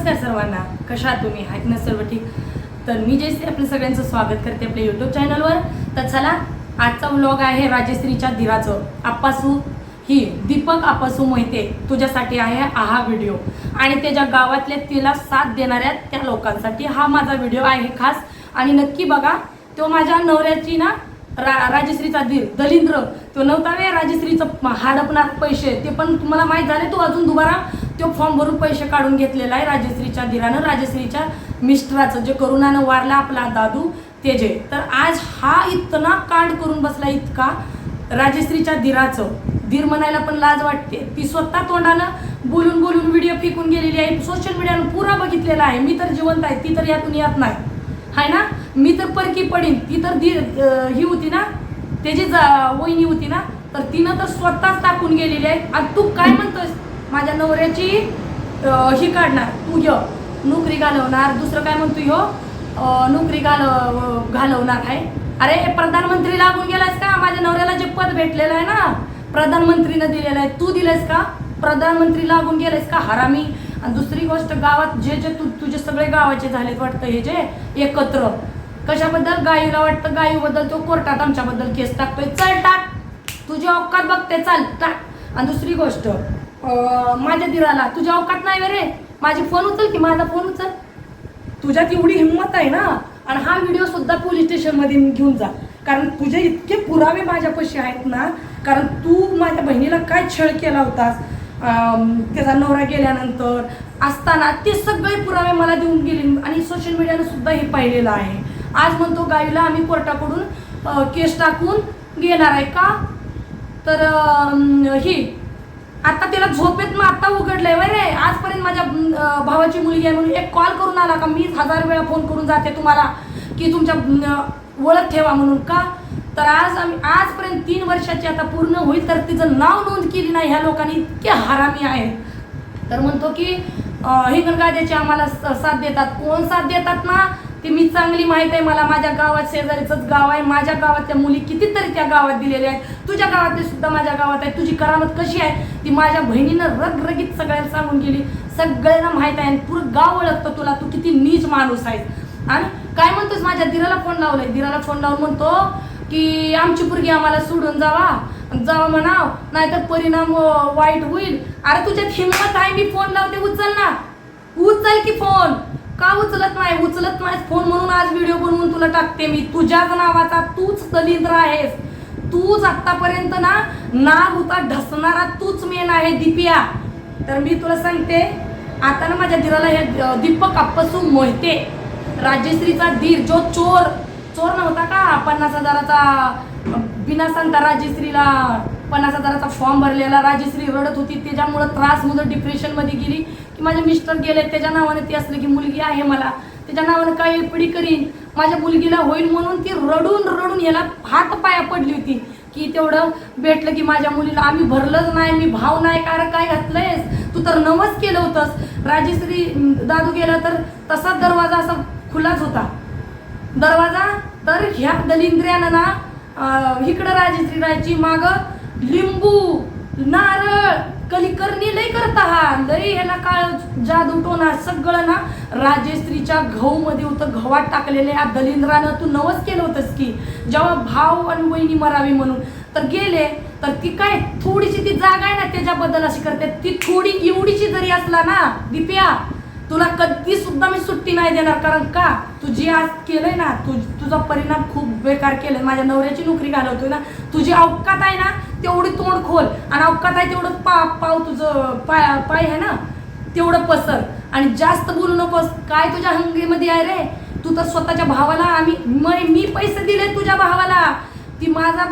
नमस्कार सर्वांना. कशा तुम्ही? आहेत ना सर्व ठीक? तर मी जयश्री आपलं सगळ्यांचं स्वागत करते आपल्या यूट्यूब चॅनलवर तर चला आजचा व्लॉग आहे राजश्रीच्या धीराचं आप्पासू ही दीपक आपासू मोहिते तुझ्यासाठी आहे हा व्हिडिओ आणि त्याच्या गावातल्या तिला साथ देणाऱ्या त्या लोकांसाठी हा माझा व्हिडिओ आहे खास. आणि नक्की बघा तो माझ्या नवऱ्याची ना रा राजश्रीचा धीर दलिंद्र. तो नव्हता राजश्रीचं हाडपणार पैसे. ते पण तुम्हाला माहीत झाले तो अजून दुबारा तो फॉर्म भरून पैसे काढून घेतलेला आहे राजश्रीच्या धीरानं राजश्रीच्या मिस्टराचं जे करुणानं वारला आपला दादू तेजे तर आज हा इतना कांड करून बसला इतका राजश्रीच्या धीराचं धीर म्हणायला पण लाज वाटते. ती स्वतः तोंडानं बोलून बोलून व्हिडिओ फेकून गेलेली आहे. सोशल मीडियानं पुरा बघितलेला आहे. मी तर जिवंत आहे ती तर यातून येत नाही. आहे ना? मी तर परकी पडीन. ती तर दी ही होती ना? त्याची जा- वहिनी होती ना? तर तिनं तर स्वतःच टाकून गेलेली आहे. आणि तू काय म्हणतोस माझ्या नवऱ्याची ही काढणार. तू घ्य नोकरी घालवणार. दुसरं काय म्हणतो ह्यो नोकरी घाल घालवणार आहे. अरे प्रधानमंत्री लागून गेलास का? माझ्या नवऱ्याला जे पद भेटलेलं आहे ना? प्रधानमंत्रीनं दिलेलं आहे. तू दिलेस का? प्रधानमंत्री लागून गेलेस का? हरामी. आणि दुसरी गोष्ट गावात जे जे तू तुझे सगळे गावाचे झालेत वाटतं हे जे एकत्र. कशाबद्दल? गाईला वाटतं गाईबद्दल तो कोर्टात आमच्याबद्दल केस टाकतोय. चल टाक. तुझी अवकात बघते. चाल टाक. आणि दुसरी गोष्ट माझ्या दिराला. तुझ्या अवकात नाही रे. माझी फोन उचल की माझा फोन उचल. तुझ्यात एवढी हिंमत आहे ना? आणि हा व्हिडिओ सुद्धा पोलीस स्टेशनमध्ये घेऊन जा. कारण तुझे इतके पुरावे माझ्यापाशी आहेत ना? कारण तू माझ्या बहिणीला काय छळ केला होतास? त्याचा नवरा गेल्यानंतर असताना ते सगळे पुरावे मला देऊन गेले आणि सोशल मीडियानं सुद्धा हे पाहिलेलं आहे. आज म्हणतो गाईला आम्ही कोर्टाकडून केस टाकून घेणार आहे का? तर ही आता तिला झोपेत मग आता उघडलंय वय रे. आजपर्यंत माझ्या भावाची मुलगी आहे म्हणून एक कॉल करून आला का? मी हजार वेळा फोन करून जाते तुम्हाला की तुमच्या ओळख ठेवा म्हणून का? तर आज आम्ही आजपर्यंत तीन वर्षाची आता पूर्ण होईल तर तिचं नाव नोंद केली नाही. ह्या लोकांनी इतके हरामी आहेत. तर म्हणतो की हिंगणगाद्याचे आम्हाला साथ देतात. कोण साथ देतात ना? ते मी चांगली माहीत आहे. मला माझ्या गावात शेजारीचंच गाव आहे. माझ्या गावातल्या मुली कितीतरी त्या गावात दिलेल्या आहेत. तुझ्या गावातले सुद्धा माझ्या गावात आहे तुझी करामत कशी आहे? ती माझ्या बहिणीनं रगरगीत सगळ्यांना सांगून गेली. सगळ्यांना माहीत आहे आणि पुरं गाव ओळखतं तुला. तू किती नीच माणूस आहेस. आणि काय म्हणतोस माझ्या दिराला फोन लावलाय? दिराला फोन लावून म्हणतो की आमची पुरगी आम्हाला सोडून जावा. जावा म्हणाव नाहीतर परिणाम वाईट होईल. अरे तुझ्यात हिंमत आहे मी फोन लावते उचल ना. उचल की फोन का उचलत नाही? उचलत नाही फोन म्हणून आज व्हिडिओ बनवून तुला टाकते मी. तुझ्याच नावाचा तूच दलिंद्र आहेस. तूच आतापर्यंत ना नाग होता ढसणारा तूच मेन आहे दिपिया. तर मी तुला सांगते आता ना माझ्या धीराला हे दीपक अप्पसू मोहिते. राजश्रीचा धीर जो चोर चोर नव्हता का? पन्नास हजाराचा बिना सांगता राजश्रीला पन्नास हजाराचा फॉर्म भरलेला. राजश्री रडत होती. त्याच्यामुळं त्रास मुलं डिप्रेशनमध्ये गेली. की माझे मिस्टर गेले. त्याच्या नावाने ती असलं की मुलगी आहे मला. त्याच्या नावानं काय पिढी करीन? माझ्या मुलगीला होईल म्हणून ती रडून रडून याला हात पाया पडली होती. की तेवढं भेटलं की माझ्या मुलीला आम्ही भरलंच नाही. मी भाव नाही. कारण काय घातलंयस? तू तर नवस केलं होतंस. राजश्री दादू गेला तर तसाच दरवाजा असा खुलाच होता. दरवाजा तर ह्या दलिंद्र्यानं ना इकडं राजश्री राहायची माग लिंबू नारळ कलिकर्णी लय करता हा लय ह्याला काळ जादू टोना सगळं ना राजेश्रीच्या मध्ये होतं घवात टाकलेले या दलिंद्रानं तू नवस केलं होतंस की जेव्हा भाव आणि वहिनी मरावी म्हणून. तर गेले तर ती काय थोडीशी ती जागा आहे ना त्याच्याबद्दल अशी करते. ती थोडी एवढीची जरी असला ना दिप्या तुला कधी सुद्धा मी सुट्टी नाही देणार कारण का? तू जे आज केलंय ना तू तुझा परिणाम खूप बेकार केलाय. माझ्या नवऱ्याची नोकरी घालवतोय ना. तुझी अवकात आहे ना तेवढी तोंड खोल. आणि अवकात आहे तेवढं पा पाव तुझं पाय पाय आहे ना तेवढं पसर. आणि जास्त बोलू नकोस. काय तुझ्या हंगीमध्ये आहे रे? तू तर स्वतःच्या भावाला आम्ही म- मी पैसे दिले तुझ्या भावाला. ती माझा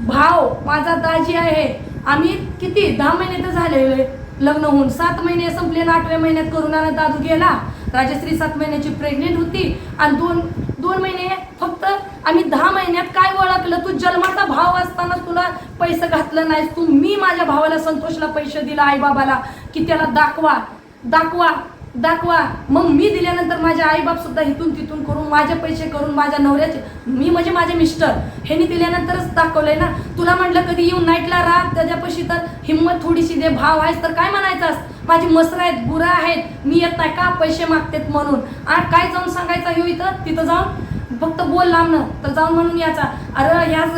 भाव माझा दाजी आहे. आम्ही किती? दहा महिने तर झाले लग्न होऊन सात महिने संपले आणि आठव्या महिन्यात करुणाला दादू गेला. राजश्री सात महिन्याची प्रेग्नेंट होती. आणि दोन दोन महिने फक्त आम्ही दहा महिन्यात काय ओळखलं? तू जन्माचा भाव असताना तुला पैसे घातलं नाही तू मी माझ्या भावाला संतोषला पैसे दिला आईबाबाला की त्याला दाखवा दाखवा दाखवा. मग मी दिल्यानंतर माझे आईबाप सुद्धा इथून तिथून करून माझे पैसे करून माझ्या नवऱ्याचे मी म्हणजे माझे मिस्टर ह्यांनी दिल्यानंतरच दाखवलंय ना. तुला म्हटलं कधी येऊन नाईटला राहा त्याच्यापाशी तर हिंमत थोडीशी दे भाव आहेस तर काय म्हणायचं माझी मसरं आहेत गुरं आहेत मी येत नाही. का पैसे मागतेत म्हणून? आ काय जाऊन सांगायचं ह्यो हो इथं? तिथं जाऊन? फक्त बोल लांबनं तर जाऊन म्हणून याचा अरे ह्याच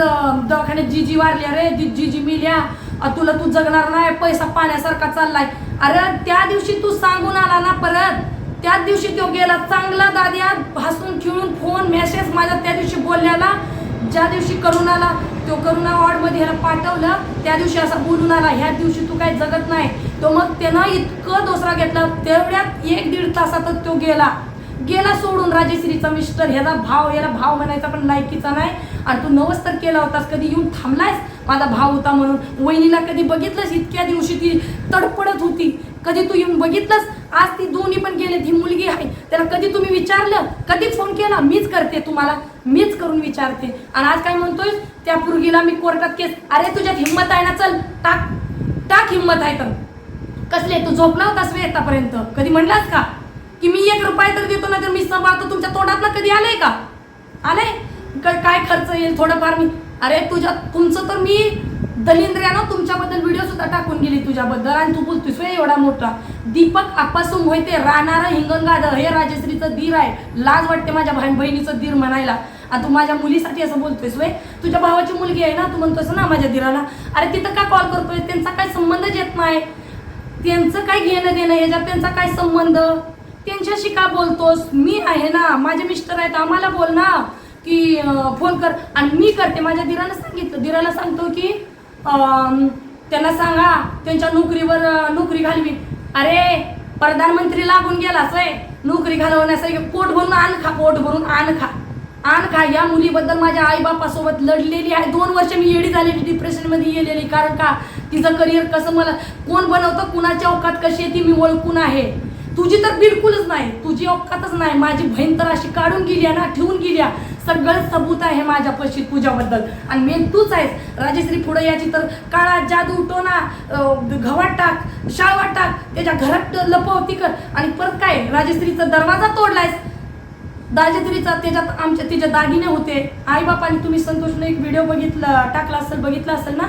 दवाखान्यात जी जी वारली. अरे जी जी जी मिल्या तुला तू जगणार नाही. पैसा पाण्यासारखा चाललाय. अरे त्या दिवशी तू सांगून आला ना परत? त्याच दिवशी तो गेला चांगला दाद्या. हसून खेळून फोन मेसेज माझ्या त्या दिवशी बोलल्याला ज्या दिवशी करुणाला तो करुणा वॉर्डमध्ये ह्याला पाठवलं त्या दिवशी असा बोलून आला ह्या दिवशी तू काही जगत नाही. तो मग त्यानं इतकं दोसरा घेतला तेवढ्यात एक दीड तासातच तो गेला. गेला सोडून राजेश्रीचा मिस्टर ह्याचा भाव याला भाव म्हणायचा पण लायकीचा नाही. आणि तू नवस तर केला होतास कधी येऊन थांबलायस? माझा भाव होता म्हणून. वहिनीला कधी बघितलंस? इतक्या दिवशी ती तडपडत होती. कधी तू येऊन बघितलंस? आज ती दोन्ही पण गेले ही मुलगी आहे. त्याला कधी तुम्ही विचारलं? कधी फोन केला? मीच करते तुम्हाला. मीच करून विचारते. आणि आज काय म्हणतोय? त्या पुरगीला मी कोर्टात केस अरे तुझ्यात हिंमत आहे ना? चल टाक. टाक हिंमत आहे तर. कसले? तू झोपला होतास वेळ आतापर्यंत. कधी म्हणलास का? की मी एक रुपये तर देतो ना तर मी सांभाळतो तुमच्या तोंडात ना कधी आलंय का? आलंय? क- काय खर्च येईल? थोडंफार मी अरे तुझ्या तुमचं तर मी दलिंद्र्यानं तुमच्याबद्दल व्हिडिओ सुद्धा टाकून गेली तुझ्याबद्दल आणि तू बोलतोस "वे एवढा मोठा. दीपक आपासून होते राहणारा हिंगणगाद हे राजश्रीचं धीर आहे. लाज वाटते माझ्या भाई बहिणीचं धीर म्हणायला. आणि तू माझ्या मुलीसाठी असं बोलतोयस वे तुझ्या भावाची मुलगी आहे ना तू म्हणतोस ना माझ्या धीराला अरे तिथं का कॉल करतोय त्यांचा काय संबंधच येत नाही. त्यांचं काय घेणं देणं याच्यात त्यांचा काय संबंध? त्यांच्याशी का बोलतोस? मी आहे ना माझे मिस्टर आहेत आम्हाला बोल ना. की फोन कर. आणि मी करते. माझ्या दिराला सांगितलं. दिराला सांगतो की त्यांना सांगा त्यांच्या नोकरीवर नोकरी घालवी. अरे प्रधानमंत्री लागून गेलाच आहे नोकरी घालवण्यासाठी पोट भरून आण खा पोट भरून आण खा. आण खा. या मुलीबद्दल माझ्या आईबापासोबत लढलेली आहे. दोन वर्ष मी येडी झालेली डिप्रेशनमध्ये गेलेली. कारण का? तिचं करिअर कसं मला कोण बनवतं? कुणाच्या अवकात कशी आहे ती मी ओळखून आहे. तुझी तर बिलकुलच नाही तुझी औकातच नाही. माझी बहीण तर अशी काढून गेली ना ठेवून गेली सगळं सबूत आहे माझ्यापाशी तुझ्याबद्दल. आणि मेन तूच आहेस. राजेश्री पुढे याची तर काळा जादू टोना घवाट टाक शाळवा टाक त्याच्या घरात लपवती कर. आणि परत काय राजेश्रीचा दरवाजा तोडलायस. दाजेश्रीचा त्याच्यात आमच्या तिचे दागिने होते. आईबापाने तुम्ही संतोषने एक व्हिडिओ बघितला टाकला असेल बघितला असेल ना?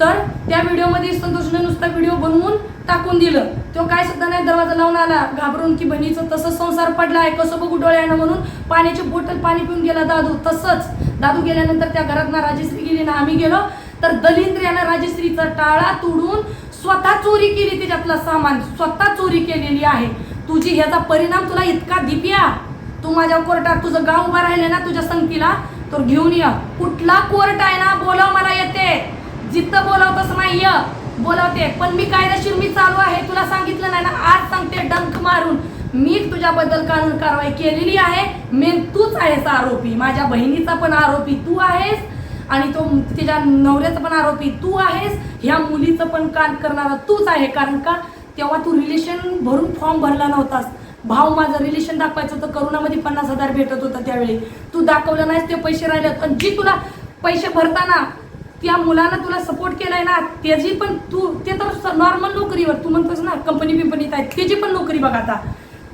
तर त्या व्हिडिओमध्ये संतोषने नुसता व्हिडिओ बनवून टाकून दिलं. तो काय सुद्धा नाही दरवाजा लावून आला. घाबरून की बहिणीचं तसं संसार पडला आहे कसं बघू डोळ्यानं म्हणून पाण्याची बॉटल पाणी पिऊन गेला दादू तसंच. दादू गेल्यानंतर त्या घरात ना राजेश्री गेली ना आम्ही गेलो. तर दलिंद्र यानं राजेश्रीचा टाळा तोडून स्वतः चोरी केली त्याच्यातलं सामान. स्वतः चोरी केलेली आहे. तुझी ह्याचा परिणाम तुला इतका दिप्या. तू माझ्या कोर्टात तुझं गाव उभा राहिले ना तुझ्या संगतीला तर घेऊन या. कुठला कोर्ट आहे ना बोलव मला येते. जिथं बोलवतच नाही बोलावते. पण मी कायदेशीर मी चालू आहे. तुला सांगितलं नाही ना आज सांगते डंक मारून. मी तुझ्याबद्दल कानून कारवाई केलेली आहे? मेन तूच आहेस आरोपी. माझ्या बहिणीचा पण आरोपी तू आहेस आणि तो तिच्या नवऱ्याचा पण आरोपी तू आहेस. ह्या मुलीचं पण कान करणारा तूच आहे. कारण का? तेव्हा तू रिलेशन भरून फॉर्म भरला नव्हतास. भाव माझं रिलेशन दाखवायचं होतं. करोनामध्ये पन्नास हजार भेटत होतं त्यावेळी. तू दाखवलं नाहीस ते पैसे राहिले पण जी तुला पैसे भरताना त्या मुलानं तुला सपोर्ट केलाय ना त्याची पण तू ते तर नॉर्मल नोकरीवर तू म्हणतोस ना कंपनी बिंपनीत आहे त्याची पण नोकरी बघ आता.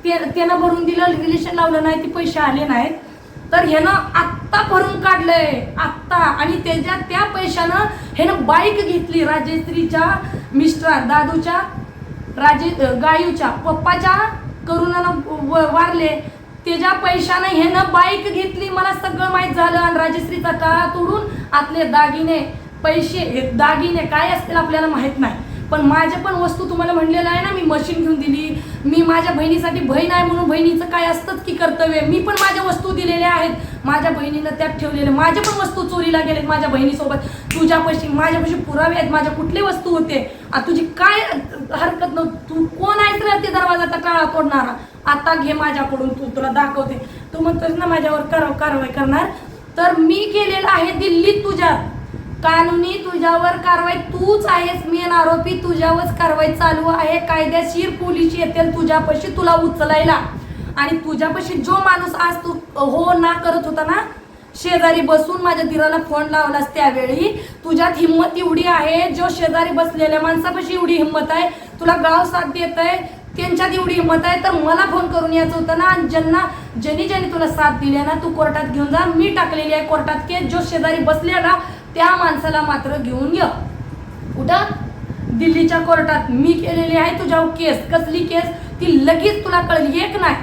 ते त्यानं भरून दिलं रिलेशन लावलं नाही ते पैसे आले नाहीत. तर ह्यानं आत्ता भरून काढलंय आत्ता. आणि त्याच्या त्या पैशानं ह्यानं बाईक घेतली राजेश्रीच्या मिस्टरा दादूच्या राजे गायूच्या. पप्पाच्या करुणानं व- वारले. त्याच्या पैशानं ह्यानं बाईक घेतली. मला सगळं माहीत झालं. आणि राजश्रीचा काळा तोडून आतले दागिने पैसे हे दागिने काय असतील आपल्याला माहीत नाही. पण माझ्या पण वस्तू तुम्हाला म्हणलेलं आहे ना मी मशीन घेऊन दिली. मी माझ्या बहिणीसाठी बहीण आहे म्हणून बहिणीचं काय असतंच की कर्तव्य? मी पण माझ्या वस्तू दिलेल्या आहेत. माझ्या बहिणीनं त्यात ठेवलेल्या माझ्या पण वस्तू चोरीला गेलेत माझ्या बहिणीसोबत. तुझ्यापाशी माझ्यापाशी पुरावे आहेत. माझ्या कुठले वस्तू होते? आ, तुझी काय हरकत नव्हती? तू कोण आहेस रे ते दरवाजाचा काळा तोडणारा? आता घे माझ्याकडून तू तुला दाखवते. तू म्हणतोस ना माझ्यावर कारव कारवाई करणार. तर मी केलेलं आहे दिल्लीत तुझ्या कानूनी तुझ्यावर कारवाई तूच आहेस मेन आरोपी. तुझ्यावरच कारवाई चालू आहे. कायदेशीर पोलीस येतील तुझ्यापाशी तुला उचलायला. आणि तुझ्यापाशी जो माणूस आज तू हो ना करत होता ना शेजारी बसून माझ्या दिराला फोन लावलास त्यावेळी तुझ्यात हिंमत एवढी आहे. जो शेजारी बसलेल्या माणसापाशी एवढी हिंमत आहे तुला गाव साथ देत आहे त्यांच्यात एवढी हिंमत आहे तर मला फोन करून यायचं होतं ना. आणि ज्यांना ज्यांनी ज्यांनी तुला साथ दिली ना तू कोर्टात घेऊन जा. मी टाकलेली आहे कोर्टात केस जो शेजारी बसलेला त्या माणसाला मात्र घेऊन ये. कुठं? दिल्लीच्या कोर्टात. मी केलेली आहे तुझ्यावर केस कसली केस ती लगेच तुला कळली एक नाही.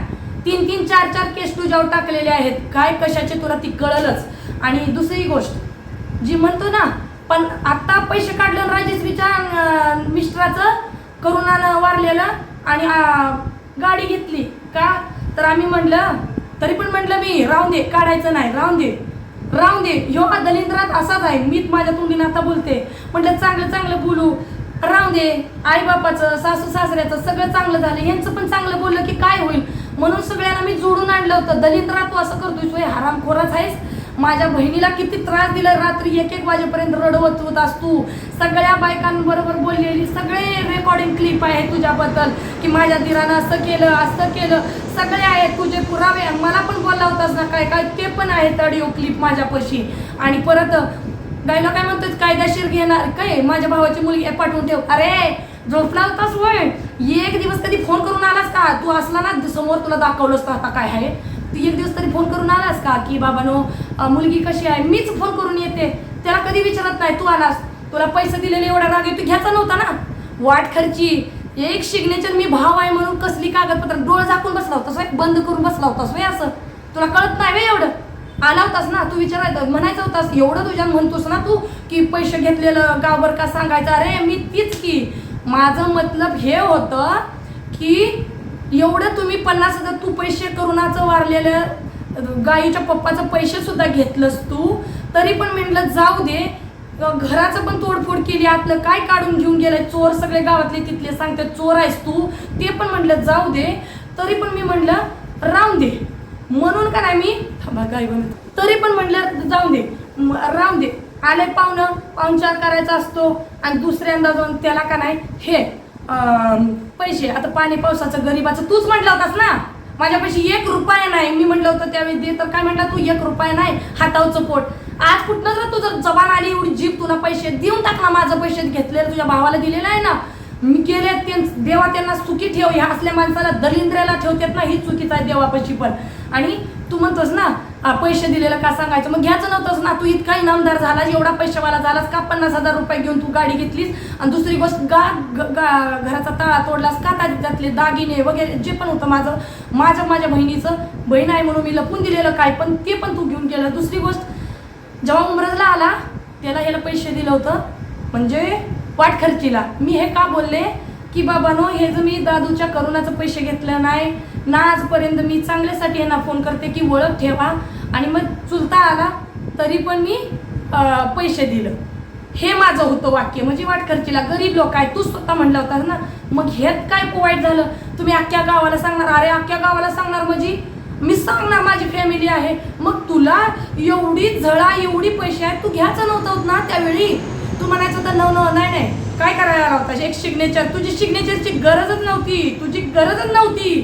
तीन तीन चार चार केस तुझ्यावर टाकलेले आहेत. काय कशाचे तुला ती कळलंच. आणि दुसरी गोष्ट जी म्हणतो ना पण आत्ता पैसे काढलं राजेश्रीच्या अं, मिस्टराचं करुणानं वारलेलं आणि गाडी घेतली. का? तर आम्ही म्हणलं तरी पण म्हटलं मी राहून दे काढायचं नाही राहून दे. राहून दे. ह्यो दलिंद्रात असाच आहे. मीच माझ्या तोंडीने आता बोलते. म्हटलं चांगलं चांगलं बोलू. राहून दे. आई बापाचं सासू सासऱ्याचं सगळं चांगलं झालं. यांचं पण चांगलं बोललं की काय होईल? म्हणून सगळ्यांना मी जोडून आणलं होतं. दलिंद्रात तू असं करतोय तू हे हरामखोराच आहेस. माझ्या बहिणीला किती त्रास दिला रात्री एक एक वाजेपर्यंत रडवत होत असतो. सगळ्या बायकांबरोबर बोललेली सगळे रेकॉर्डिंग क्लिप आहे तुझ्याबद्दल. की माझ्या दिरानं असं केलं असं केलं. सगळे आहेत तुझे पुरावे. मला पण बोलला होतास ना काय काय ते पण आहेत ऑडिओ क्लिप माझ्यापाशी. आणि परत गायला काय म्हणतोय कायदेशीर घेणार. काय? माझ्या भावाची मुलगी पाठवून ठेव. अरे झोपला होतास वय. एक दिवस कधी फोन करून आलास का? तू असला ना समोर तुला दाखवलंस असतं आता काय आहे? तू एक दिवस तरी फोन करून आलास का? की बाबानो मुलगी कशी आहे? मीच फोन करून येते. त्याला कधी विचारत नाही तू आलास. तुला पैसे दिलेले एवढा राग आहे, तू घ्यायचा नव्हता ना? वाट खर्ची. एक सिग्नेचर मी भाव आहे म्हणून कसली कागदपत्र? डोळ झाकून बसला होतास व्हय? बंद करून बसला होतास वे असं? तुला कळत नाही वे एवढं? आला होतास ना? तू विचारायचं म्हणायचं होतास एवढं तुझ्या म्हणतोस ना तू की पैसे घेतलेलं गावभर का सांगायचं? अरे मी तीच की. माझं मतलब हे होतं की एवढं तुम्ही पन्नास हजार तू पैसे करुणाचं वारलेलं गाईच्या पप्पाचं पैसे सुद्धा घेतलंस तू. तरी पण म्हटलं जाऊ दे. घराचं पण तोडफोड केली आतलं काय काढून घेऊन गेलंय चोर सगळे गावातले तिथले सांगते चोर आहेस तू. ते पण म्हटलं जाऊ दे. तरी पण मी म्हटलं राहून दे. म्हणून का नाही मी थांबा गाई बनत तरी पण म्हटलं जाऊ दे. राहून दे. आले पाहुणं पाहुणचार करायचा असतो आणि दुसऱ्यांदा जाऊन त्याला का नाही हे पैसे. आता पाणी पावसाचं गरीबाचं तूच म्हटलं होतास ना? माझ्यापाशी एक रुपया नाही. मी म्हटलं होतं त्यावेळी दे तर काय म्हटलं तू? एक रुपया नाही. हातावचं पोट. आज कुठनं जर तुझं जबान आली एवढी जीप तुला पैसे देऊन टाक ना माझं पैसे घेतलेलं तुझ्या भावाला दिलेलं आहे ना. मी केले ते देवा त्यांना सुखी ठेव. ह्या असल्या माणसाला दलिंद्र्याला ठेवतात ना ही चुकीचं आहे देवापाशी पण. आणि तू म्हणतोस ना पैसे दिलेलं का सांगायचं? मग घ्यायचं नव्हतंस ना. तू इतका इनामदार झाला एवढा पैशावाला झालास का? पन्नास हजार रुपये घेऊन तू गाडी घेतलीस? आणि दुसरी गोष्ट गा ग- गा- घराचा तळा तोडलास का? त्यातले दागिने वगैरे जे पण होतं माझं माझं माझ्या बहिणीचं बहीण आहे म्हणून मी लपून दिलेलं काय पण ते पण तू घेऊन गेलं. दुसरी गोष्ट जेव्हा उमरजला आला त्याला ह्याला पैसे दिलं होतं. म्हणजे वाटखर्चीला मी हे का बोलले? की बाबानो हे जर मी दादूच्या करोनाचं पैसे घेतलं नाही ना आजपर्यंत मी चांगल्यासाठी यांना फोन करते की ओळख ठेवा. आणि मग चुलता आला तरी पण मी पैसे दिलं. हे माझं होतं वाक्य. म्हणजे वाटखर्चीला गरीब लोक आहे तू स्वतः म्हणला होतास ना मग हेच काय वाईट झालं? तुम्ही अख्ख्या गावाला सांगणार. अरे अख्ख्या गावाला सांगणार म्हणजे? मी सांगणार माझी फॅमिली आहे. मग तुला एवढी झळा एवढी पैसे आहेत तू घ्यायचं नव्हतं ना त्यावेळी? तू म्हणायचं होतं नव नव नाही नाही. काय करायला लावता एक सिग्नेचर तुझी सिग्नेचरची गरजच नव्हती. तुझी गरजच नव्हती.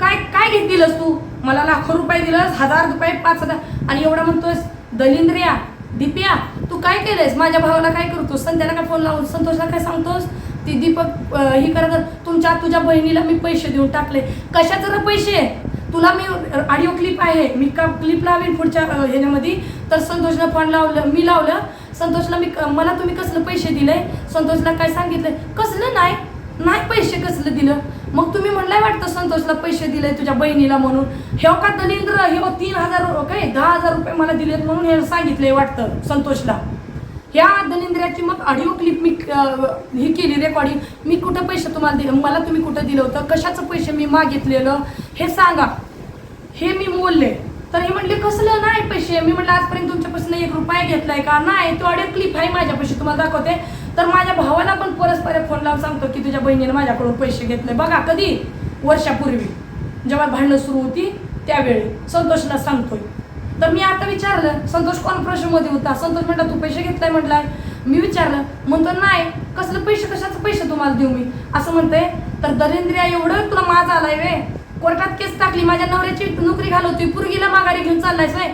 काय काय घेतलीस तू? मला लाखो रुपये दिलंस हजार रुपये पाच हजार. आणि एवढा म्हणतोस दलिंद्रिया दिप्या तू काय केलंयस? माझ्या भावाला काय करतोस? संध्याला काय फोन लावून संतोषला काय सांगतोस? ती दीपक ही करत तुमच्या तुझ्या बहिणीला मी पैसे देऊन टाकले. कशाचं रे पैसे? तुला मी ऑडिओ क्लिप आहे. मी का क्लिप लावेन पुढच्या ह्याच्यामध्ये? तर संतोषला फोन लावलं मी लावलं. संतोषला मी मला तुम्ही कसलं पैसे दिले संतोषला काय सांगितलं कसलं नाही? नाही पैसे कसलं दिलं? मग तुम्ही म्हणलाय वाटतं संतोषला पैसे दिले तुझ्या बहिणीला म्हणून. हे का दलिंद्र हे तीन हजार काय दहा हजार रुपये मला दिलेत म्हणून हे सांगितलंय वाटतं संतोषला. ह्या दलिंद्र्याची मग ऑडिओ क्लिप मी ही केली रेकॉर्डिंग मी कुठं पैसे तुम्हाला दिले? मला तुम्ही कुठं दिलं होतं? कशाचं पैसे मी मागितलेलं? हे सांगा. हे मी बोलले तर हे म्हणले कसलं? नाही पैसे. मी म्हटलं आजपर्यंत तुमच्यापासून एक रुपया घेतलाय का? नाही तो ऑडिओ क्लिप आहे माझ्यापाशी तुम्हाला दाखवते. तर माझ्या भावाला पण परस्पर फोन लावून सांगतो की तुझ्या बहिणीने माझ्याकडून पैसे घेतले. बघा कधी? वर्षापूर्वी जेव्हा भांडणं सुरू होती त्यावेळी. संतोषला सांगतोय. तर मी आता विचारलं संतोष कॉन्फरन्समध्ये होता? संतोष म्हटला तू पैसे घेतलाय म्हटलाय. मी विचारलं म्हणतो नाही कसलं पैसे? कशाचं पैसे तुम्हाला देऊ मी? असं म्हणते तर दरिंद्रिया एवढं तुला माझा आलाय वे. कोर्टात केस टाकली माझ्या नवऱ्याची नोकरी घालवतोय पुरगीला माघारी घेऊन चाललायस व्हय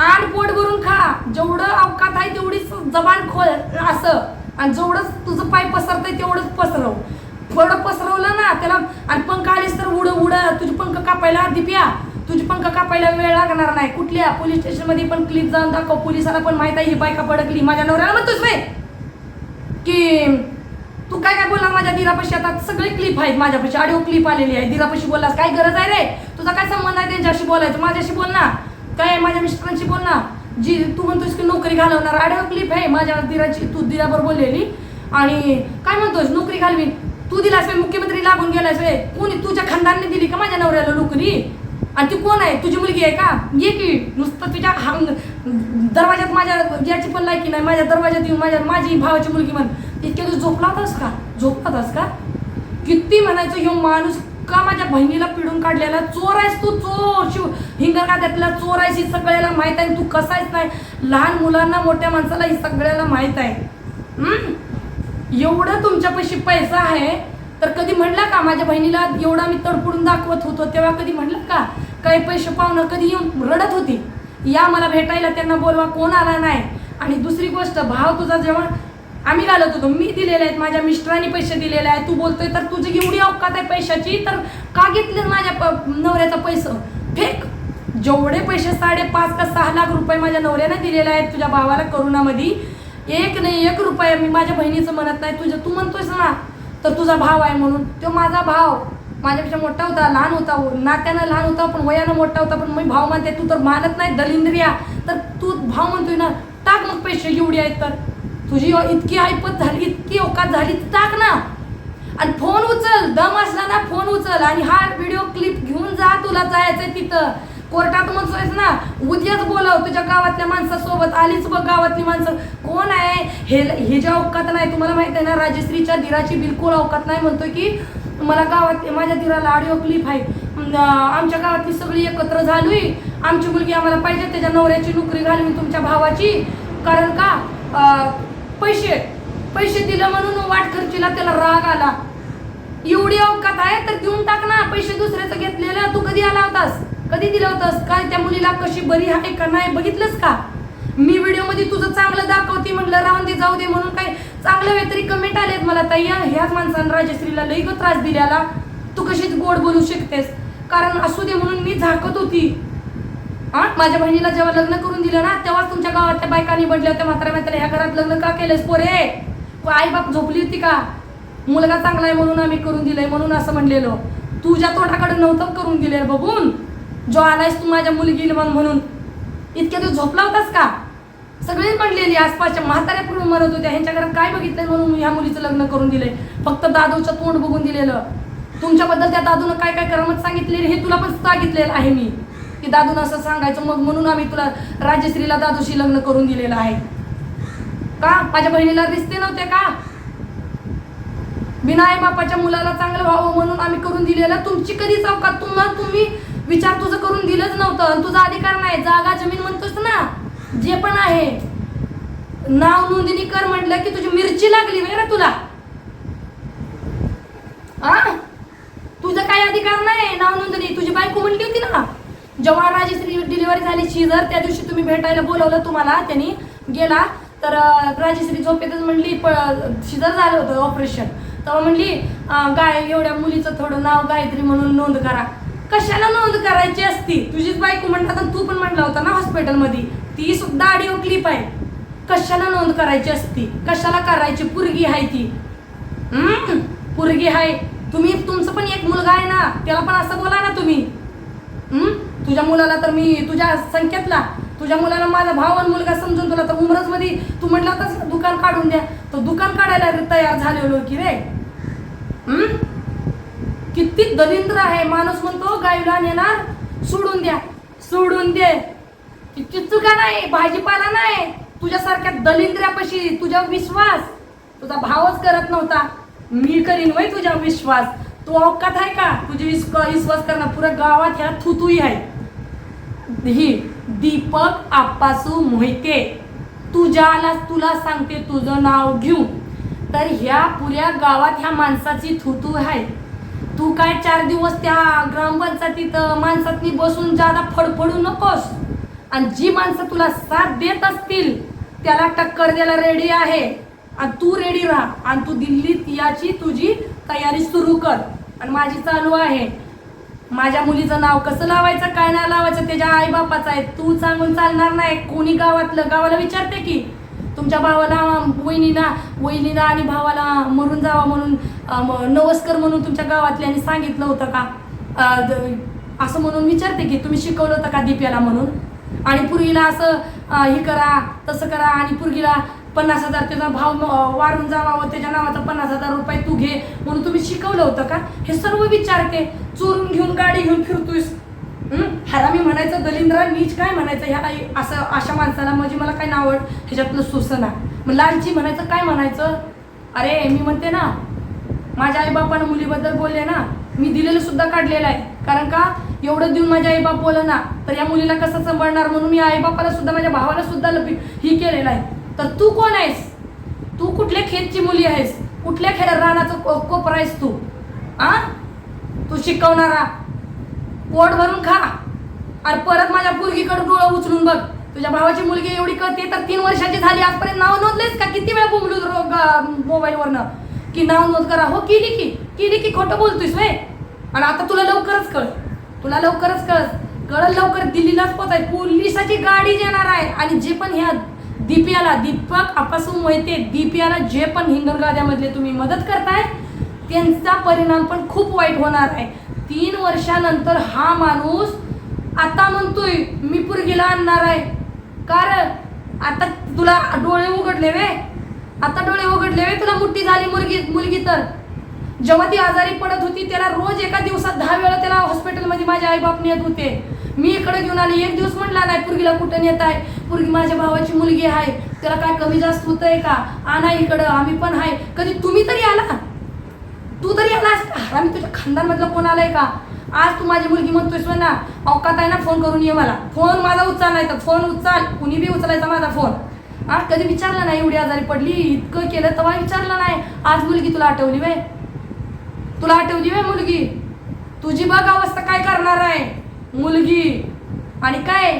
आड पोट भरून खा. जेवढं अवकात आहे तेवढीच जबान खोल असं. आणि जेवढंच तुझं पाय पसरतंय तेवढंच पसरव. थोडं पसरवलं ना त्याला आणि पंख आलीस तर उड उड. तुझी पंख कापायला दिप्या. तुझी पंख कापायला वेळ लागणार नाही. कुठल्या पोलीस स्टेशनमध्ये पण क्लिप जाऊन दाखव. पोलिसाला पण माहीत आहे ही बायका पडकली माझ्या नवऱ्याला म्हणतोस वे की तू काय काय बोला माझ्या दिरापाशी? आता सगळे क्लिप आहेत माझ्यापाशी. ऑडिओ क्लिप आलेली आहे. दिरापाशी बोललास काय गरज आहे रे? तुझा काय संबंध आहे त्यांच्याशी बोलायचं? माझ्याशी बोल ना. काय आहे, माझ्या मिस्टरांशी बोल ना. जी तू म्हणतोस की नोकरी घालवणार. ऑडिओ क्लिप आहे माझ्या दिराची. तू दिराबर बोललेली. आणि काय म्हणतोस नोकरी घालवी तू दिलास व्हय, मुख्यमंत्री लागून गेलास वे कोणी तुझ्या खानदानने दिली का माझ्या नवऱ्याला नोकरी? आणि ती कोण आहे? तुझी मुलगी आहे का? ये की. नुसतं तुझ्या दरवाज्यात दरवाजात माझ्या याची पण लायकी नाही. माझ्या दरवाजात येऊन माझ्या माझी भावाची मुलगी म्हण. इतक्या दिवस झोपलातच का? झोपलातच का? किती म्हणायचं ह्यो माणूस का माझ्या बहिणीला पिडून काढलेला? चोर आहेस तू चोर! शिव हिंगर का त्यातला चोर आहेस? ही सगळ्याला माहीत आहे तू कसा आहेस नाही? लहान मुलांना मोठ्या माणसाला ही सगळ्याला माहीत आहे. एवढं तुमच्यापाशी पैसा आहे तर कधी म्हणला का माझ्या बहिणीला एवढा मी तडपडून दाखवत होतो तेव्हा कधी म्हणलं का? काही पैसे पाहुणं कधी येऊन रडत होती? या मला भेटायला त्यांना बोलवा कोण आला नाही? आणि दुसरी गोष्ट भाव तुझा जेव्हा आम्ही घालत होतो. मी दिलेले आहेत माझ्या मिस्टरांनी पैसे दिलेले आहेत. तू बोलतोय तर तुझी एवढी अवकात आहे पैशाची तर का घेतले माझ्या प- नवऱ्याचा पैसा? फेक! जेवढे पैसे साडेपाच का सहा लाख रुपये माझ्या नवऱ्याने दिलेले आहेत तुझ्या भावाला करोनामध्ये एक नाही एक रुपया मी माझ्या बहिणीचं म्हणत नाही. तुझं तू म्हणतोयस ना तर तुझा भाव आहे म्हणून. तो माझा भाव माझ्यापेक्षा मोठा होता लहान होता. नात्यानं लहान होता पण वयानं मोठा होता. पण मी भाव मानते तू तर मानत नाही दलिंद्रिया. तर तू भाव म्हणतोय ना टाक मग पैसे एवढी आहेत तर. तुझी इतकी ऐपत झाली इतकी औकात झाली टाक ना. आणि फोन उचल दम असला ना फोन उचल. आणि हा व्हिडिओ क्लिप घेऊन जा तुला जायचंय तिथं. कोर्टात म्हणतोयस ना उद्याच बोलाव तुझ्या गावातल्या माणसासोबत. आलीच बघ गावातली माणसं. कोण आहे? हे हे ज्या अवकात नाही तुम्हाला माहिती आहे ना राजश्रीच्या दिराची बिलकुल अवकात नाही. म्हणतोय की मला गावात माझ्या दिराला ऑडिओ क्लिप आहे. आमच्या गावातली सगळी एकत्र झाली आमची मुलगी आम्हाला पाहिजे त्याच्या नवऱ्याची नोकरी घालवी तुमच्या भावाची. कारण का? पैसे पैसे दिलं म्हणून वाट खर्चीला त्याला राग आला. एवढी अवकात आहे तर देऊन टाक ना पैसे दुसऱ्याचं घेतलेलं तू कधी आला होतास? कधी दिलं होतास? काय त्या मुलीला कशी बरी आहे का नाही बघितलंस का? मी व्हिडिओमध्ये तुझं चांगलं दाखवते म्हटलं राहून दे जाऊ दे म्हणून काय चांगल्या वेळ कमेंट आलेत मला ताई ह्याच माणसानं राजश्रीला लई त्रास दिल्याला तू कशीच गोड बोलू शकतेस. कारण असू दे म्हणून मी झाकत होती. हा? माझ्या बहिणीला जेव्हा लग्न करून दिलं ना तेव्हाच तुमच्या गावातल्या बायकांनी निवडल्या होत्या म्हाताऱ्या म्हाताऱ्या. ह्या घरात लग्न का केलंस पोरे? आई बाप झोपली होती का? मुलगा चांगला आहे म्हणून आम्ही करून दिलंय म्हणून असं म्हणलेलं. तुझ्या तोंडाकडे नव्हतं करून दिले बघून. जो आलायस तू माझ्या मुलगीला म्हण- म्हणून. इतक्या तू झोपला होतास का? सगळी म्हणलेली आसपासच्या म्हाताऱ्या पूर्ण म्हणत होत्या ह्यांच्या घरात काय बघितलंय म्हणून ह्या मुलीचं लग्न करून दिलंय? फक्त दादूचं तोंड बघून दिलेलं. तुमच्याबद्दल त्या दादूनं काय काय करामत सांगितलेली हे तुला पण सांगितलेलं आहे मी. की दादून असं सांगायचं मग म्हणून आम्ही तुला राजश्रीला दादूशी लग्न करून दिलेलं आहे. का? माझ्या बहिणीला दिसते नव्हते का? बिना आई बापाच्या मुलाला चांगलं व्हावं म्हणून आम्ही करून दिलेलं. तुमची कधी चौकात? तुम्हाला तुम्ही विचार तुझं करून दिलंच नव्हतं तुझा अधिकार नाही. जागा जमीन म्हणतोस ना जे पण आहे. नाव नोंदणी कर म्हटलं की तुझी मिरची लागली ना तुला. आ? तुझा काही अधिकार नाही. नाव नोंदणी. तुझी बायको म्हणली होती ना. जेव्हा राजेश्री डिलिव्हरी झाली शिजर त्या दिवशी तुम्ही भेटायला बोलवलं तुम्हाला त्यांनी गेला. तर राजेश्री राजश्री झोपेतच म्हणली शिजर झालं होतं ऑपरेशन तेव्हा म्हणली गाय एवढ्या मुलीचं थोडं नाव गायत्री म्हणून नोंद करा. कशाला नोंद करायची असती? तुझीच बायको म्हणतात तू पण म्हणला होता ना हॉस्पिटलमध्ये ती सुद्धा ऑडिओ क्लिप आहे. कशाला नोंद करायची असती? कशाला करायची? पुरगी आहे ती. पुरगी आहे. तुम्ही तुमचं पण एक मुलगा आहे ना त्याला पण असं बोला ना तुम्ही. तुझ्या मुलाला तर मी तुझ्या संख्येतला तुझ्या मुलाला माझा भाव आणि मुलगा समजून तुला तर उमरजमध्ये तू म्हटला तर दुकान काढून द्या. तो दुकान काढायला तयार झालेलो की रे. किती दलिंद्र आहे माणूस म्हणतो गायला नेणार सोडून द्या. सोडून दे. किती चुका नाही भाजीपाला नाही. तुझ्यासारख्या दलिंद्र्यापाशी तुझा विश्वास तुझा भावच करत नव्हता. मी करीन वय तुझा विश्वास. तू अवकात आहे का? तुझी विश्वास करणं पुऱ्या गावात ह्या थुतुई आहे. ही दीपक आप्पासू मोहिते तुझ्याला तुला सांगते तुझं नाव घेऊन. तर ह्या पुऱ्या गावात ह्या माणसाची थुतू आहे. तू काय चार दिवस त्या ग्रामपंचायतीत माणसातनी बसून जादा फडफडू नकोस? आणि जी माणसं तुला साथ देत असतील त्याला टक्कर द्यायला रेडी आहे. आणि तू रेडी राहा. आणि तू दिल्लीत याची तुझी तयारी सुरू कर. आणि माझी चालू आहे. माझ्या मुलीचं नाव कसं लावायचं काय नाव लावायचं त्याच्या आई बापाचं आहे. तू सांगून चालणार नाही. कोणी गावातलं गावाला विचारते की? तुमच्या भावाला वहिनीला वहिनीला आणि भावाला मरून जावा म्हणून नवस्कर म्हणून तुमच्या गावातल्यांनी सांगितलं होतं का? असं म्हणून विचारते की तुम्ही शिकवलं होतं का दीप्याला म्हणून? आणि पुरगीला असं हे करा तसं करा आणि पुरगीला पन्नास हजार त्याचा भाव वाढून जावा व त्याच्या नावाचा पन्नास हजार रुपये तू घे म्हणून तुम्ही शिकवलं होतं का? हे सर्व विचारते चोरून घेऊन गाडी घेऊन फिरतोयस. हरामी म्हणायचं दलिंद्रा नीच काय म्हणायचं? ह्या असं अशा माणसाला म्हणजे मला काय नावड ह्याच्यातलं सुसना मग लालची म्हणायचं काय म्हणायचं? अरे मी म्हणते ना माझ्या आईबापानं मुलीबद्दल बोलले ना मी दिलेलं सुद्धा काढलेलं आहे. कारण का? एवढं देऊन माझ्या आईबाप बोललं ना तर या मुलीला कसं सांभाळणार? म्हणून मी आईबापाला सुद्धा माझ्या भावाला सुद्धा लपी ही केलेलं आहे. तर तू कोण आहेस? तू कुठल्या खेतची मुली आहेस? कुठल्या खे रानाचं को- कोपरा आहेस तू? आ? तू शिकवणारा. पोट भरून खा. अरे परत माझ्या मुलगीकडे डोळं उचलून बघ. तुझ्या भावाची मुलगी एवढी कळते तर तीन वर्षाची झाली. आजपर्यंत नाव नोंदलेस का? किती वेळा बोंबलू मोबाईलवरनं? की नाव नोंद करा. हो केली की केली की खोटं बोलतोयस वे आणि आता तुला लवकरच कळ. तुला लवकरच कळ. कळल लवकर दिल्लीलाच पोचाय. पोलिसाची गाडी येणार आहे. आणि जे पण ह्या दीपियाला दीपक आपासून मोहिते दीपियाला जे पण हिंगणगाद्यामधले तुम्ही मदत करताय त्यांचा परिणाम पण खूप वाईट होणार आहे. तीन वर्षानंतर हा माणूस आता म्हणतोय मी पुरगीला आणणार आहे. कारण आता तुला डोळे उघडले वे. आता डोळे उघडले वे तुला मुठ्ठी झाली मुलगी मुलगी तर. जेव्हा ती आजारी पडत होती त्याला रोज एका दिवसात दहा वेळा त्याला हॉस्पिटलमध्ये माझे आईबाप नेत होते. मी इकडे घेऊन आले. एक दिवस म्हटला नाही पुरगीला कुठं नेत आहे? पुरगी माझ्या भावाची मुलगी आहे. त्याला काय कमी जास्त होतंय का? आणा इकडं आम्ही पण आहे. कधी तुम्ही तरी आला? तू तरी आला का आम्ही तुझ्या खानदानमधलं कोण आलाय का? आज तू माझी मुलगी म्हणतोयस ना अवकात आहे ना फोन करून ये मला. फोन माझा उचल नाही तर फोन उचल. कुणी बी उचलायचा माझा फोन. हा कधी विचारलं नाही एवढी आजारी पडली? इतकं केलं तेव्हा विचारलं नाही. आज मुलगी तुला आठवली वे तुला आठवली वे मुलगी? तुझी बघ अवस्था काय करणार आहे? मुलगी. आणि काय?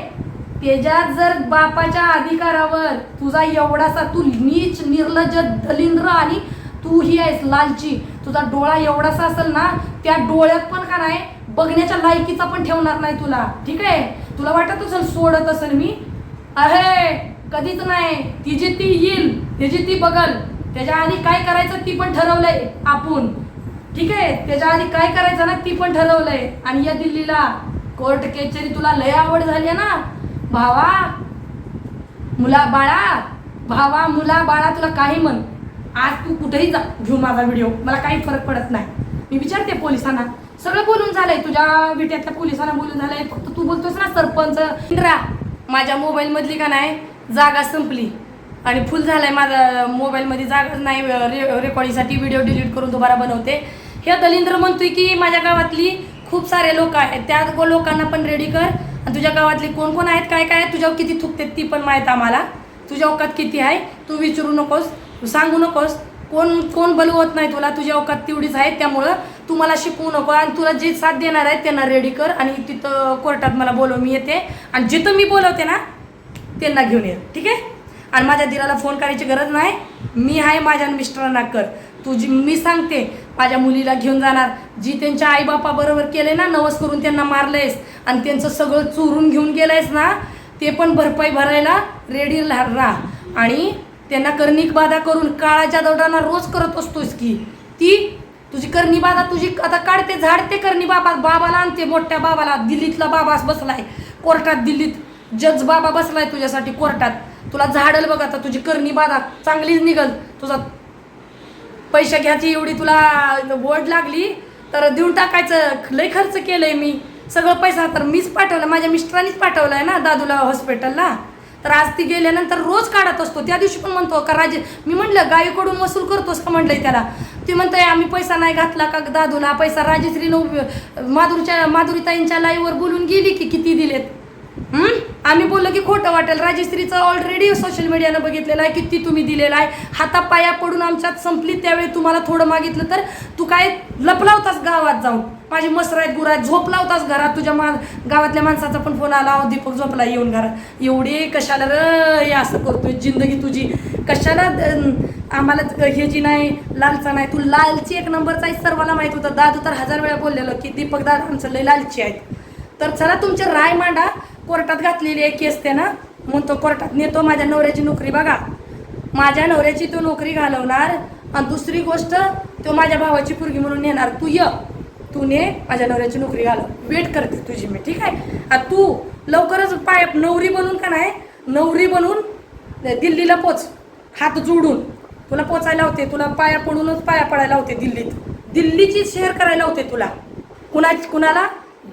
त्याच्यात जर बापाच्या अधिकारावर तुझा एवढासा तू नीच निर्लज्ज दलिंद्र आणि तू ही आहेस लालची. तुझा डोळा एवढासा असेल ना त्या डोळ्यात पण का नाही बघण्याच्या लायकीचा पण ठेवणार नाही तुला. ठीक आहे? तुला वाटत असेल सोडत असेल मी? अरे कधीच नाही. तिची ती येईल तिची ती बघल. त्याच्या आधी काय करायचं ती पण ठरवलंय आपण. ठीक आहे? त्याच्या आधी काय करायचं ना ती पण ठरवलंय. आणि या दिल्लीला. कोर्ट कचेरी तुला लय आवड झाली आहे ना भावा मुला बाळा भावा मुला बाळा तुला काही म्हण. आज तू कुठेही जा घेऊ माझा व्हिडिओ. मला काही फरक पडत नाही. मी विचारते पोलिसांना. सगळं बोलून झालंय तुझ्या विट्यातल्या पोलिसांना बोलून झालंय. फक्त तू बोलतोस ना सरपंच. इंद्रा माझ्या मोबाईल मधली का नाही जागा संपली. आणि फुल झालाय माझा मोबाईलमध्ये जागा नाही रे रेकॉर्डिंगसाठी व्हिडिओ डिलीट करून दुबारा बनवते. हे दलिंद्र म्हणतोय की माझ्या गावातली खूप सारे लोक आहेत. त्या गो- लोकांना पण रेडी कर. आणि तुझ्या गावातली कोण कोण आहेत काय काय आहेत तुझ्यावर किती थुकते ती पण माहीत आम्हाला. तुझ्या औकात किती आहे तू विचारू नकोस तू सांगू नकोस. कोण कोण बलवत नाही तुला तुझ्या औकात तेवढीच आहे त्यामुळं तू मला शिकवू नको आणि तुला जे साथ देणार आहेत त्यांना रेडी कर आणि तिथं कोर्टात मला बोलव मी येते. आणि जिथं मी बोलवते ना त्यांना घेऊन ये. ठीक आहे? आणि माझ्या दिराला फोन करायची गरज नाही. मी आहे माझ्या मिस्टरांना कर. तुझी मी सांगते माझ्या मुलीला घेऊन जाणार. जी त्यांच्या आईबापाबरोबर केले ना नवस करून त्यांना मारलंयस आणि त्यांचं सगळं चोरून घेऊन गेलंयस ना ते पण भरपाई भरायला रेडी राहा. आणि त्यांना कर्णिक बाधा करून काळाच्या दौडांना रोज करत असतोस की ती तुझी करणी बाधा तुझी आता काढते झाडते करणी बाबा बाबाला आणते मोठ्या बाबाला दिल्लीतला बाबा बसलाय कोर्टात दिल्लीत. जज बाबा बसलाय तुझ्यासाठी कोर्टात. तुला झाडल बघ आता तुझी करणी बाधा चांगलीच निघल तुझा पैसे घ्यायची एवढी तुला वड लागली तर देऊन टाकायचं. लय खर्च केलंय मी. सगळं पैसा तर मीच पाठवलं. माझ्या मिस्टरांनीच पाठवला आहे ना दादूला हॉस्पिटलला. तर आज ती गेल्यानंतर रोज काढत असतो. त्या दिवशी पण म्हणतो का राजे मी म्हटलं गायीकडून वसूल करतोस का? म्हटलंय त्याला. ती म्हणतोय आम्ही पैसा नाही घातला का दादूला? पैसा राजेश्रीनं माधुरीच्या माधुरीताईंच्या लाईव्हवर बोलून गेली की किती दिलेत? आम्ही बोललो की खोटं वाटेल. राजश्रीचं ऑलरेडी सोशल मीडियानं बघितलेलं आहे किती तुम्ही दिलेला आहे. हातापाया पडून आमच्यात संपली त्यावेळी तुम्हाला थोडं मागितलं तर तू काय लपलावतास गावात जाऊन? माझी मसर आहेत गुर आहेत झोप लावतास घरात. तुझ्या मा गावातल्या माणसाचा पण फोन आला अहो दीपक झोपला येऊन घरात. एवढे कशाला र हे असं करतोय जिंदगी तुझी. कशाला आम्हाला हे जी नाही लालचा नाही तू लालची एक नंबरचा आहे सर्वांना माहीत होतं. दादू तर हजार वेळा बोललेलं की दीपक दादा आमचं लय लालची आहेत. तर चला तुमचे राय मांडा. कोर्टात घातलेली आहे केस ते ना म्हणतो कोर्टात नेतो माझ्या नवऱ्याची नोकरी बघा. माझ्या नवऱ्याची तो नोकरी घालवणार आणि दुसरी गोष्ट तो माझ्या भावाची पोरगी म्हणून नेणार. तू ये. तू ने माझ्या नवऱ्याची नोकरी घालव. वेट करते तुझी मी ठीक आहे? आणि तू लवकरच पाय नवरी बनून का नाही नवरी बनून दिल्लीला पोच. हात जोडून. तुला पोचायला होते तुला पाया पडूनच पाया पडायला होते दिल्लीत. दिल्लीची शेअर करायला होते तुला. कुणा कुणाला?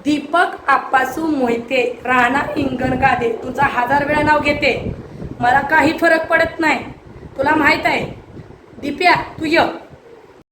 दीपक आप्पासू मोहिते राणा इंगणगादे तुझा हजार वेळा नाव घेते. मला काही फरक पडत नाही. तुला माहीत आहे दिप्या तू य.